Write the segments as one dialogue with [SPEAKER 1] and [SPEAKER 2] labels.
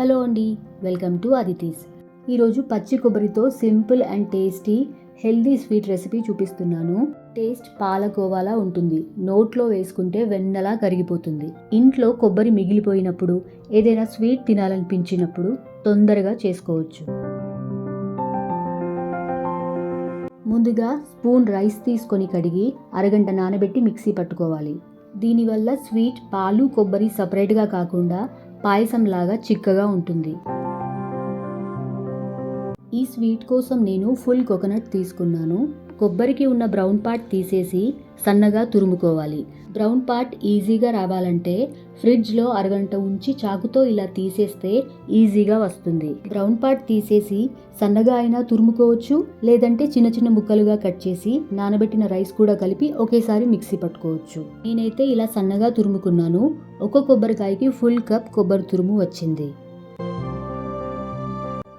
[SPEAKER 1] Hello అండి welcome to అదితీస్ ఈరోజు పచ్చి కొబ్బరితో simple and tasty healthy sweet recipe చూపిస్తున్నాను. టేస్ట్ పాలకోవాలా ఉంటుంది. నోట్లో వేసుకుంటే వెన్నలా కరిగిపోతుంది. ఇంట్లో కొబ్బరి మిగిలిపోయినప్పుడు ఏదైనా స్వీట్ తినాలనిపించినప్పుడు తొందరగా చేసుకోవచ్చు. ముందుగా స్పూన్ రైస్ తీసుకొని కడిగి అరగంట నానబెట్టి మిక్సీ పట్టుకోవాలి. దీనివల్ల స్వీట్ పాలు కొబ్బరి సపరేట్గా కాకుండా పాయసం లాగా చిక్కగా ఉంటుంది. ఈ స్వీట్ కోసం నేను ఫుల్ కోకోనట్ తీసుకున్నాను. కొబ్బరికి ఉన్న బ్రౌన్ పార్ట్ తీసేసి సన్నగా తురుముకోవాలి. బ్రౌన్ పార్ట్ ఈజీగా రావాలంటే ఫ్రిడ్జ్లో అరగంట ఉంచి చాకుతో ఇలా తీసేస్తే ఈజీగా వస్తుంది. బ్రౌన్ పార్ట్ తీసేసి సన్నగా అయినా తురుముకోవచ్చు లేదంటే చిన్న చిన్న ముక్కలుగా కట్ చేసి నానబెట్టిన రైస్ కూడా కలిపి ఒకేసారి మిక్సీ పట్టుకోవచ్చు. నేనైతే ఇలా సన్నగా తురుముకున్నాను. ఒక కొబ్బరికాయకి ఫుల్ కప్ కొబ్బరి తురుము వచ్చింది.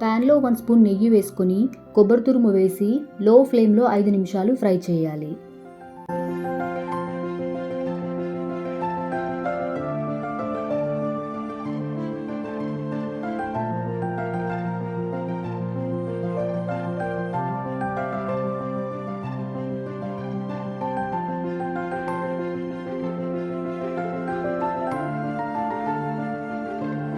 [SPEAKER 1] ప్యాన్లో వన్ స్పూన్ నెయ్యి వేసుకొని కొబ్బరి తురుము వేసి లో ఫ్లేమ్లో ఐదు నిమిషాలు ఫ్రై చేయాలి.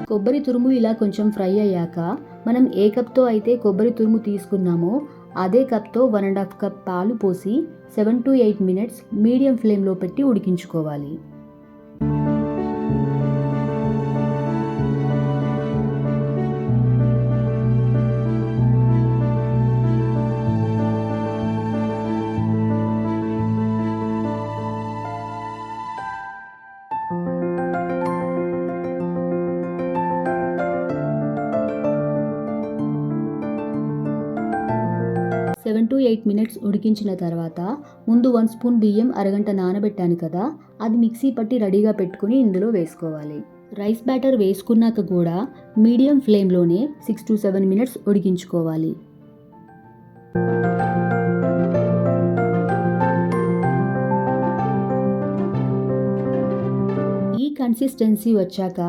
[SPEAKER 1] కొబ్బరి తురుము ఇలా కొంచెం ఫ్రై అయ్యాక మనం ఏ కప్తో అయితే కొబ్బరి తురుము తీసుకున్నామో అదే కప్తో వన్ అండ్ హాఫ్ కప్ పాలు పోసి seven to eight minutes medium ఫ్లేమ్లో పెట్టి ఉడికించుకోవాలి. సెవెన్ టు ఎయిట్ మినిట్స్ ఉడికించిన తర్వాత ముందు వన్ స్పూన్ బియ్యం అరగంట నానబెట్టాను కదా అది మిక్సీ పట్టి రెడీగా పెట్టుకుని ఇందులో వేసుకోవాలి. రైస్ బ్యాటర్ వేసుకున్నాక కూడా మీడియం ఫ్లేమ్లోనే సిక్స్ టు సెవెన్ మినిట్స్ ఉడికించుకోవాలి. ఈ కన్సిస్టెన్సీ వచ్చాక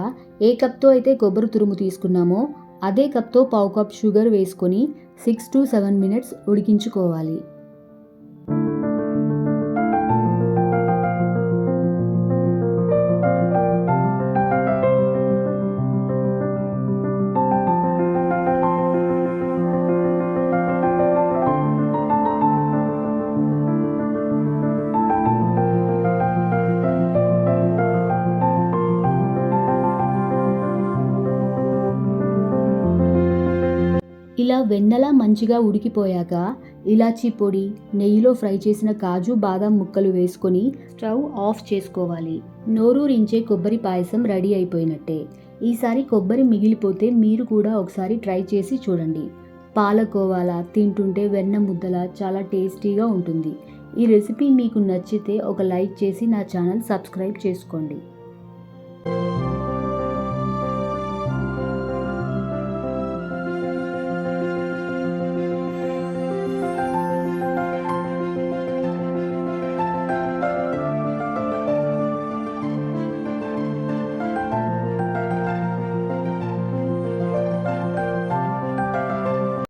[SPEAKER 1] ఏ కప్తో అయితే కొబ్బరి తురుము తీసుకున్నామో అదే కప్తో పావు కప్ షుగర్ వేసుకొని సిక్స్ టు సెవెన్ మినిట్స్ ఉడికించుకోవాలి. ఇలా వెన్నెలా మంచిగా ఉడికిపోయాక ఇలాచీ పొడి నెయ్యిలో ఫ్రై చేసిన కాజు బాదం ముక్కలు వేసుకొని స్టవ్ ఆఫ్ చేసుకోవాలి. నోరూరించే కొబ్బరి పాయసం రెడీ అయిపోయినట్టే. ఈసారి కొబ్బరి మిగిలిపోతే మీరు కూడా ఒకసారి ట్రై చేసి చూడండి. పాలకోవాలా తింటుంటే వెన్న ముద్దలా చాలా టేస్టీగా ఉంటుంది. ఈ రెసిపీ మీకు నచ్చితే ఒక లైక్ చేసి నా ఛానల్ సబ్స్క్రైబ్ చేసుకోండి.